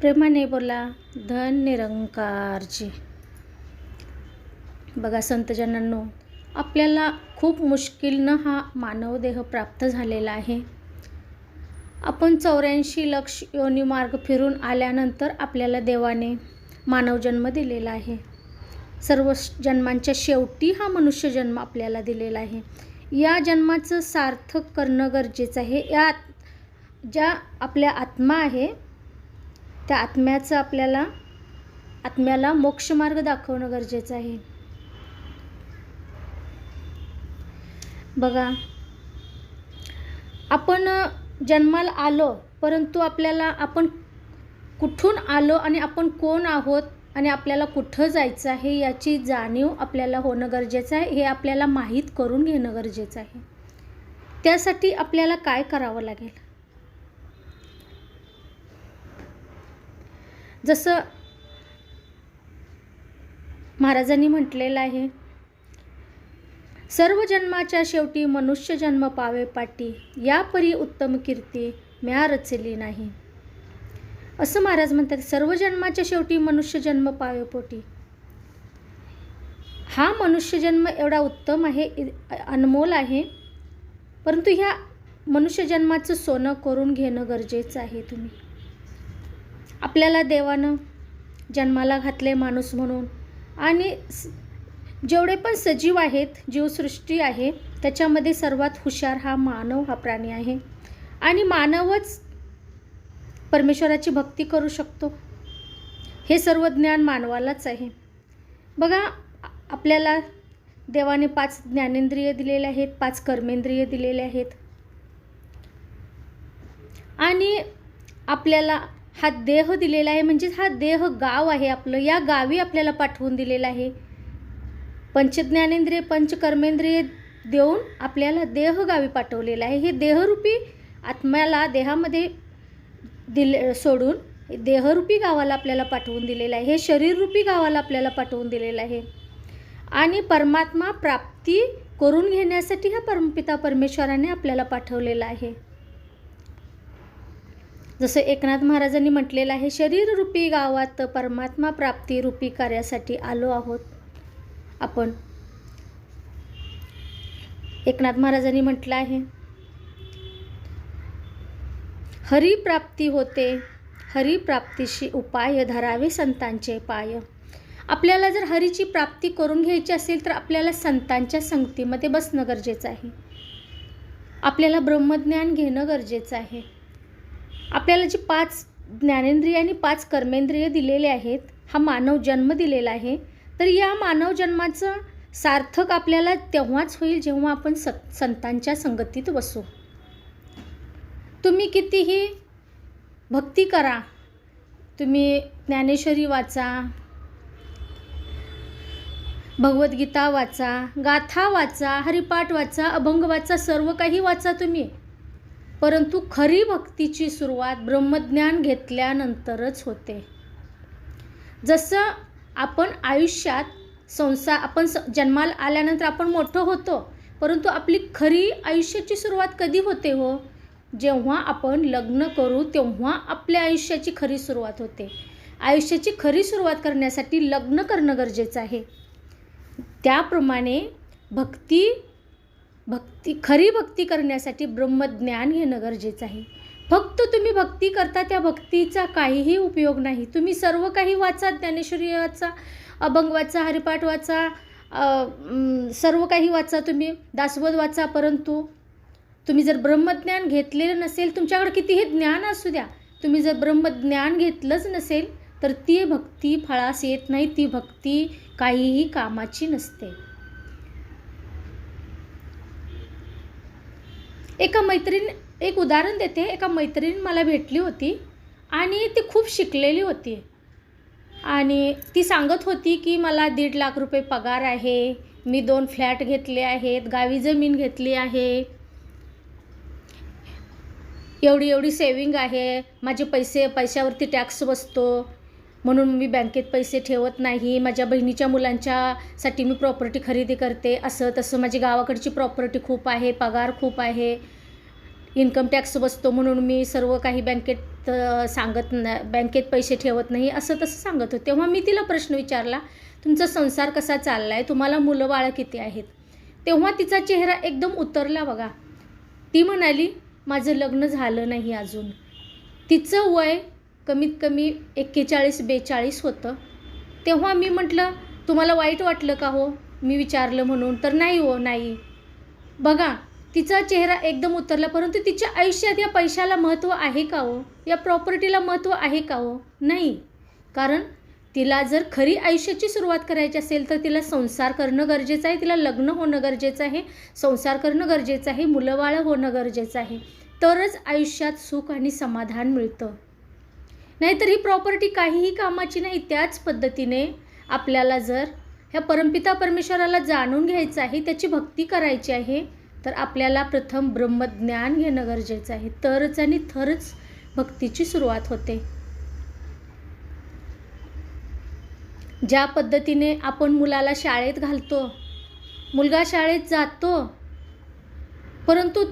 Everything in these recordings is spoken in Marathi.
प्रेमाने बोला धन निरंकारची. बघा संतजनांनो आपल्याला खूप मुश्किलनं हा मानवदेह प्राप्त झालेला आहे. आपण चौऱ्याऐंशी लक्ष योनी मार्ग फिरून आल्यानंतर आपल्याला देवाने मानव जन्म दिलेला आहे. सर्व जन्मांच्या शेवटी हा मनुष्य जन्म आपल्याला दिलेला आहे. या जन्माचं सार्थक करणं गरजेचं आहे. यात ज्या आपल्या आत्मा आहे त्या आत्म्याचं आपल्याला आत्म्याला मोक्षमार्ग दाखवणं गरजेचं आहे. बघा आपण जन्माला आलो परंतु आपल्याला आपण कुठून आलो आणि आपण कोण आहोत आणि आपल्याला कुठं जायचं आहे याची जाणीव आपल्याला होणं गरजेचं आहे हे आपल्याला माहीत करून घेणं गरजेचं आहे. त्यासाठी आपल्याला काय करावं लागेल? जसं महाराजांनी म्हटलेलं आहे सर्व जन्माच्या शेवटी मनुष्य जन्म पावे पाटी या परी उत्तम कीर्ती म्या रचली नाही. असं महाराज म्हणतात सर्व जन्माच्या शेवटी मनुष्य जन्म पावे पोटी. हा मनुष्य जन्म एवढा उत्तम आहे अनमोल आहे परंतु ह्या मनुष्य जन्माचं सोनं करून घेणं गरजेचं आहे तुम्ही. आपल्याला देवानं जन्माला घातले माणूस म्हणून. आणि स- जेवढे पण सजीव आहेत जीवसृष्टी आहे त्याच्यामध्ये सर्वात हुशार हा मानव हा प्राणी आहे. आणि मानवच परमेश्वराची भक्ती करू शकतो. हे सर्व ज्ञान मानवालाच आहे. बघा आपल्याला देवाने पाच ज्ञानेंद्रिय दिलेले आहेत पाच कर्मेंद्रिय दिलेले आहेत. आणि आपल्याला हा देह दिलेला आहे म्हणजेच हा देह गाव आहे आपलं. या गावी आपल्याला पाठवून दिलेला आहे. पंचज्ञानेंद्रिय पंचकर्मेंद्रिय देऊन आपल्याला देह गावी पाठवलेलं आहे. हे देहरूपी आत्म्याला देहामध्ये दिले सोडून देहरूपी गावाला आपल्याला पाठवून दिलेलं आहे. हे शरीररूपी गावाला आपल्याला पाठवून दिलेलं आहे. आणि परमात्मा प्राप्ती करून घेण्यासाठी हा परमपिता परमेश्वराने आपल्याला पाठवलेला आहे. जसं एकनाथ महाराजांनी म्हटलेलं आहे शरीररूपी गावात परमात्मा प्राप्ती रूपी कार्यासाठी आलो आहोत आपण. एकनाथ महाराजांनी म्हटलं आहे हरिप्राप्ती होते हरिप्राप्तीशी उपाय धरावे संतांचे पाय. आपल्याला जर हरीची प्राप्ती करून घ्यायची असेल तर आपल्याला संतांच्या संगतीमध्ये बसणं गरजेचं आहे. आपल्याला ब्रह्मज्ञान घेणं गरजेचं आहे. आपल्याला जे पाच ज्ञानेंद्रिय आणि पाच कर्मेंद्रिय दिलेले आहेत हा मानव जन्म दिलेला आहे तर या मानव जन्माचं सार्थक आपल्याला तेव्हाच होईल जेव्हा आपण स संतांच्या संगतीत बसू. तुम्ही कितीही भक्ती करा तुम्ही ज्ञानेश्वरी वाचा भगवद्गीता वाचा गाथा वाचा हरिपाठ वाचा अभंग वाचा सर्व काही वाचा तुम्ही. परंतु खरी भक्तीची सुरुवात ब्रह्मज्ञान घेतल्यानंतरच होते. जसं आपण आयुष्यात संसार आपण स जन्माला आल्यानंतर आपण मोठं होतो परंतु आपली खरी आयुष्याची सुरुवात कधी होते हो? जेव्हा आपण लग्न करू तेव्हा आपल्या आयुष्याची खरी सुरुवात होते. आयुष्याची खरी सुरुवात करण्यासाठी लग्न करणं गरजेचं आहे. त्याप्रमाणे भक्ती भक्ती खरी भक्ती करण्यासाठी ब्रह्मज्ञान घेणं गरजेचं आहे. फक्त तुम्ही भक्ती करता त्या भक्तीचा काहीही उपयोग नाही. तुम्ही सर्व काही वाचा ज्ञानेश्वरी वाचा अभंग वाचा हरिपाठ वाचा सर्व काही वाचा तुम्ही. दासबोध वाचा परंतु तुम्ही जर ब्रह्मज्ञान घेतलेलं नसेल तुमच्याकडे कितीही ज्ञान असू द्या तुम्ही जर ब्रह्मज्ञान घेतलंच नसेल तर ती भक्ती फळास येत नाही. ती भक्ती काहीही कामाची नसते. एका मैत्रीण एक उदाहरण देते. एका मैत्रीण मला भेटली होती आणि ती खूप शिकलेली होती. आणि ती सांगत होती की मला दीड लाख रुपये पगार आहे. मी दोन फ्लॅट घेतले आहेत. गावी जमीन घेतली आहे. एवढी एवढी सेविंग आहे. माझे पैसे पैशावरती टॅक्स बसतो. म्हणून मी बँकेत पैसे ठेवत नाही माझ्या बहिणीच्या मुलांच्यासाठी मी प्रॉपर्टी खरेदी करते असं तसं माझी गावाकडची प्रॉपर्टी खूप आहे पगार खूप आहे इन्कम टॅक्स बसतो म्हणून मी सर्व काही बँकेत सांगत ना बँकेत पैसे ठेवत नाही असं तसं सांगत होते. तेव्हा मी तिला प्रश्न विचारला तुमचा संसार कसा चालला आहे तुम्हाला मुलं बाळं किती आहेत? तेव्हा तिचा चेहरा एकदम उतरला बघा. ती म्हणाली माझं लग्न झालं नाही अजून. तिचं वय कमीत कमी एक्केचाळीस बेचाळीस होतं. तेव्हा मी म्हटलं तुम्हाला वाईट वाटलं का हो? मी विचारलं म्हणून. तर नाही हो नाही. बघा तिचा चेहरा एकदम उतरला परंतु तिच्या आयुष्यात या पैशाला महत्त्व आहे का हो? या प्रॉपर्टीला महत्त्व आहे का हो? नाही. कारण तिला जर खरी आयुष्याची सुरुवात करायची असेल तर तिला संसार करणं गरजेचं आहे तिला लग्न होणं गरजेचं आहे संसार करणं गरजेचं आहे मुलंबाळं होणं गरजेचं आहे. तरच आयुष्यात सुख आणि समाधान मिळतं. नाहीतर ही प्रॉपर्टी काहीही कामाची नाही त्याच पद्धतीने आपल्याला जर ह्या परमपिता परमेश्वराला जाणून घ्यायचं आहे त्याची भक्ती करायची आहे तर आपल्याला प्रथम ब्रह्मज्ञान घेणं गरजेचं आहे. तरच आणि थरच भक्तीची सुरुवात होते. ज्या पद्धतीने आपण मुलाला शाळेत घालतो मुलगा शाळेत जातो परंतु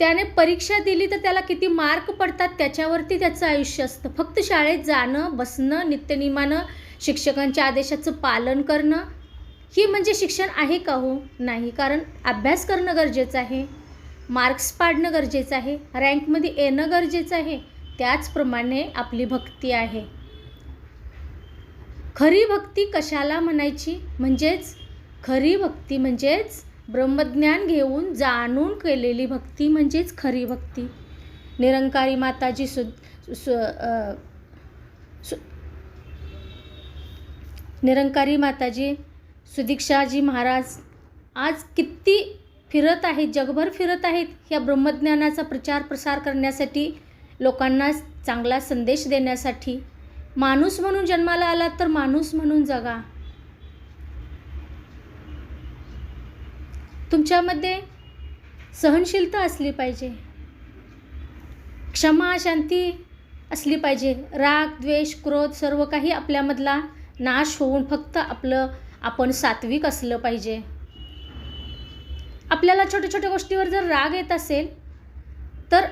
त्याने परीक्षा दिली तर त्याला किती मार्क पडतात त्याच्यावरती त्याचं आयुष्य असतं. फक्त शाळेत जाणं बसणं नित्यनियमानं शिक्षकांच्या आदेशाचं पालन करणं ही म्हणजे शिक्षण आहे का हो? नाही. कारण अभ्यास करणं गरजेचं आहे मार्क्स पाडणं गरजेचं आहे रँकमध्ये येणं गरजेचं आहे त्याचप्रमाणे आपली भक्ती आहे. खरी भक्ती कशाला म्हणायची? म्हणजेच खरी भक्ती म्हणजेच ब्रह्मज्ञान घेऊन जाणून केलेली भक्ती म्हणजेच खरी भक्ती. निरंकारी माताजी सु सु सु निरंकारी माताजी सुदीक्षाजी महाराज आज किती फिरत आहेत जगभर फिरत आहेत या ब्रह्मज्ञानाचा प्रचार प्रसार करण्यासाठी लोकांना चांगला संदेश देण्यासाठी. माणूस म्हणून जन्माला आला तर माणूस म्हणून जगा. तुमच्यामध्ये सहनशीलता असली पाहिजे. क्षमा शांती असली पाहिजे. राग द्वेष क्रोध सर्व काही आपल्यामधला नाश होऊन फक्त आपलं आपण सात्विक असलं पाहिजे. आपल्याला छोट्या छोट्या गोष्टीवर जर राग येत असेल तर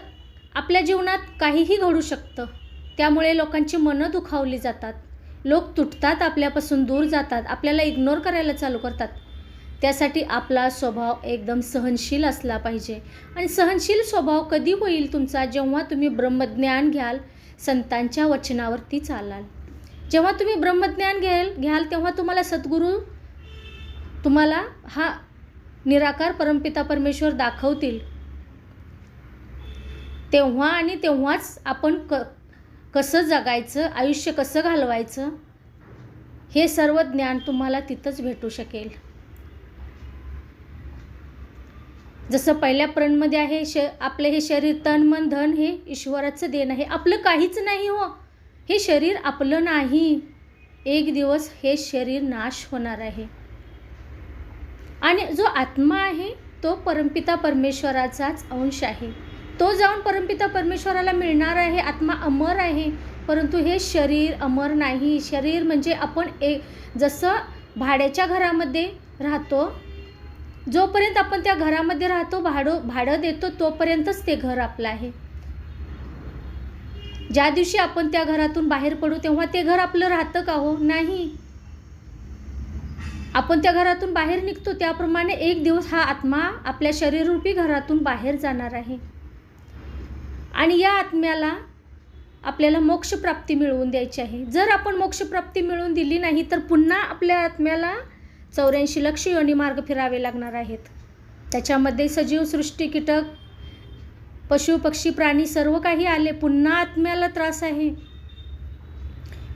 आपल्या जीवनात काहीही घडू शकतं. त्यामुळे लोकांची मनं दुखावली जातात. लोक तुटतात आपल्यापासून दूर जातात. आपल्याला इग्नोर करायला चालू करतात. त्यासाठी आपला स्वभाव एकदम सहनशील असला पाहिजे. आणि सहनशील स्वभाव कधी होईल तुमचा? जेव्हा तुम्ही ब्रह्मज्ञान घ्याल संतांच्या वचनावरती चालाल. जेव्हा तुम्ही ब्रह्मज्ञान घ्याल घ्याल तेव्हा तुम्हाला सद्गुरू तुम्हाला हा निराकार परमपिता परमेश्वर दाखवतील. तेव्हा आणि तेव्हाच आपण क कसं जगायचं आयुष्य कसं घालवायचं हे सर्व ज्ञान तुम्हाला तिथंच भेटू शकेल. जसं पहिल्या प्रणमध्ये आहे श आपलं हे शरीर तन मन धन हे ईश्वराचं देणं आहे. आपलं काहीच नाही हो. हे शरीर आपलं नाही. एक दिवस हे शरीर नाश होणार आहे. आणि जो आत्मा आहे तो परमपिता परमेश्वराचाच अंश आहे. तो जाऊन परमपिता परमेश्वराला मिळणार आहे. आत्मा अमर आहे. परंतु हे शरीर अमर नाही. शरीर म्हणजे आपण एक जसं भाड्याच्या घरामध्ये राहतो जोपर्यंत आपण त्या घरामध्ये राहतो भाडं भाडं देतो तोपर्यंतच ते घर आपलं आहे. ज्या दिवशी आपण त्या घरातून बाहेर पडू तेव्हा ते घर आपलं राहतं का हो? नाही. आपण त्या घरातून बाहेर निघतो त्याप्रमाणे एक दिवस हा आत्मा आपल्या शरीररूपी घरातून बाहेर जाणार आहे. आणि या आत्म्याला आपल्याला मोक्षप्राप्ती मिळवून द्यायची आहे. जर आपण मोक्षप्राप्ती मिळवून दिली नाही तर पुन्हा आपल्या आत्म्याला चौऱ्याऐंशी लक्ष योनी मार्ग फिरावे लागणार आहेत. त्याच्यामध्ये सजीव सृष्टी कीटक पशु पक्षी प्राणी सर्व काही आले. पुन्हा आत्म्याला त्रास आहे.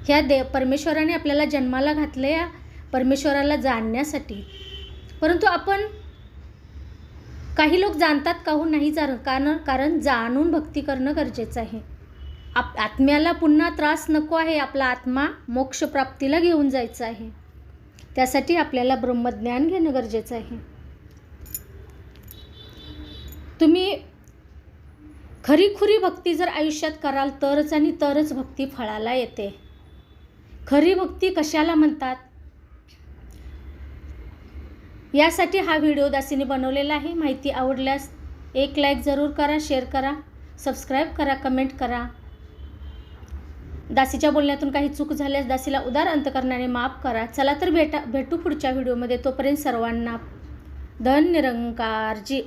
ह्या दे परमेश्वराने आपल्याला जन्माला घातलं या परमेश्वराला जाणण्यासाठी. परंतु आपण काही लोक जाणतात काहून हो? नाही जाण कारण कारण जाणून भक्ती करणं गरजेचं आहे. आप आत्म्याला पुन्हा त्रास नको आहे. आपला आत्मा मोक्षप्राप्तीला घेऊन जायचं आहे. त्यासाठी आपल्याला ब्रह्मज्ञान घेणं गरजेचं आहे. तुम्ही खरीखुरी भक्ती जर आयुष्यात कराल तरच आणि तरच भक्ती फळाला येते. खरी भक्ती कशाला म्हणतात? यासाठी हा व्हिडिओ दासीने बनवलेला आहे. माहिती आवडल्यास एक लाईक जरूर करा शेअर करा सबस्क्राईब करा कमेंट करा. दासीच्या बोलण्यातून काही चूक झाल्यास दासीला उदार अंतकरणाने माफ करा. चला तर भेटा भेटू पुढच्या व्हिडिओमध्ये. तोपर्यंत सर्वांना धन निरंकारजी